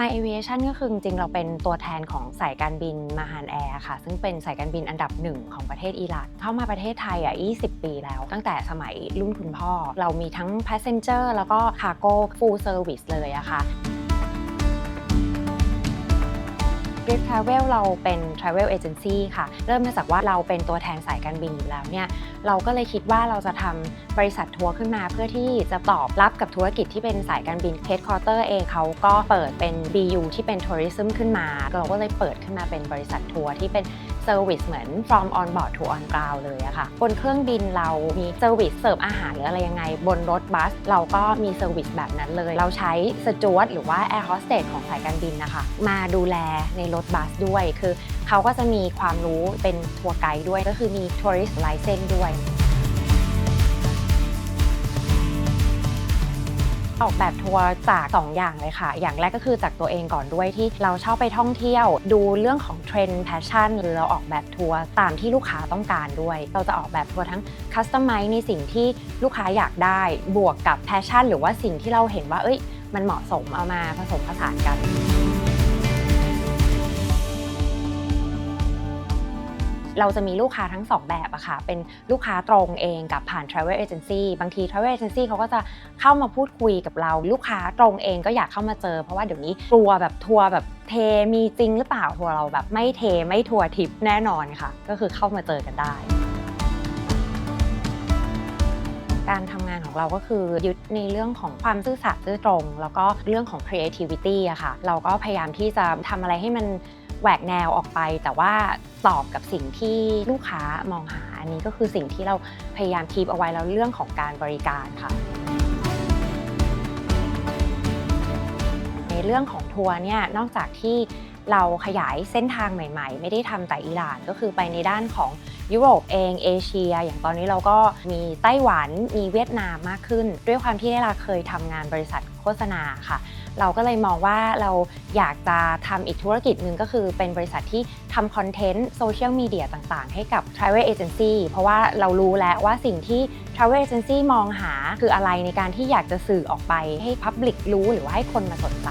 My Aviation ก็คือจริงๆเราเป็นตัวแทนของสายการบินมาฮานแอร์ค่ะ ซึ่งเป็นสายการบินอันดับหนึ่งของประเทศอิหร่านเข้ามาประเทศไทยอะ 20 ปีแล้ว ตั้งแต่สมัยรุ่นคุณพ่อ เรามีทั้ง Passenger แล้วก็ Cargo Full Service เลยอะค่ะ r i p Travel เราเป็น Travel Agency ค่ะ เริ่มมาจากว่าเราเป็นตัวแทนสายการบินอยู่แล้วเนี่ยเราก็เลยคิดว่าเราจะทำบริษัททัวร์ขึ้นมา เพื่อที่จะตอบรับกับธุรกิจที่เป็นสายการบินเฮดคอร์เตอร์เองเขาก็เปิดเป็น BU ที่เป็น Tourism ขึ้นมา เราก็เลยเปิดขึ้นมาเป็นบริษัททัวร์ที่เป็น Service เหมือน from on board to on ground เลยอะค่ะบนเครื่องบินเรามี Service เสิร์ฟอาหารหรืออะไรยังไง บนรถบัส เราก็มี Service แบบนั้นเลย เราใช้สจวตหรือว่า Air Hostess ของสายการบินนะคะ มาดูแลในรถบัสด้วย คือเขาก็จะมีความรู้เป็นทัวร์ไกด์ด้วยก็คือมี Tourist License ด้วย ออกแบบทัวร์จาก2อย่างเลยค่ะ อย่างแรกก็คือจากตัวเองก่อนด้วยที่เราชอบไปท่องเที่ยว ดูเรื่องของเทรนด์แพชชั่นหรือเราออกแบบทัวร์ตามที่ลูกค้าต้องการด้วย เราจะออกแบบทัวร์ทั้งคัสตอมไมซ์ในสิ่งที่ลูกค้าอยากได้ บวกกับแพชชั่น หรือว่าสิ่งที่เราเห็นว่าเอ้ยมันเหมาะสมเอามาผสมผสานกัน เราจะมีลูกค้าทั้ง 2 แบบอะค่ะ เป็นลูกค้าตรงเองกับผ่าน Travel Agency บางที Travel Agency เขาก็จะเข้ามาพูดคุยกับเรา ลูกค้าตรงเองก็อยากเข้ามาเจอ เพราะว่าเดี๋ยวนี้กลัวแบบทัวร์แบบเทมีจริงหรือเปล่าทัวร์เราแบบไม่เทไม่ทัวร์ทิปแน่นอนค่ะ ก็คือเข้ามาเจอกันได้การทำงานของเราก็คือยึดในเรื่องของความซื่อสัตย์ซื่อตรง แล้วก็เรื่องของ creativity อะค่ะ เราก็พยายามที่จะทำอะไรให้มัน แหวกแนวออกไป แต่ว่าตอบกับสิ่งที่ลูกค้ามองหาอันนี้ก็คือสิ่งที่เราพยายามคีบเอาไว้แล้วเรื่องของการบริการค่ะ ในเรื่องของทัวร์เนี่ยนอกจากที่ เราขยายเส้นทางใหม่ๆ ไม่ได้ทำแต่อิหร่านก็คือไปในด้านของยุโรปเองเอเชีย อย่างตอนนี้เราก็มีไต้หวันมีเวียดนามมากขึ้น ด้วยความที่ได้เราเคยทำงานบริษัทโฆษณาค่ะ เราก็เลยมองว่าเราอยากจะทำอีกธุรกิจหนึ่งก็คือเป็นบริษัทที่ทำคอนเทนต์โซเชียลมีเดียต่างๆ ให้กับ Travel Agency เพราะว่าเรารู้แล้วว่าสิ่งที่ Travel Agency มองหาคืออะไรในการที่อยากจะสื่อออกไปให้ Public รู้หรือว่าให้คนมาสนใจ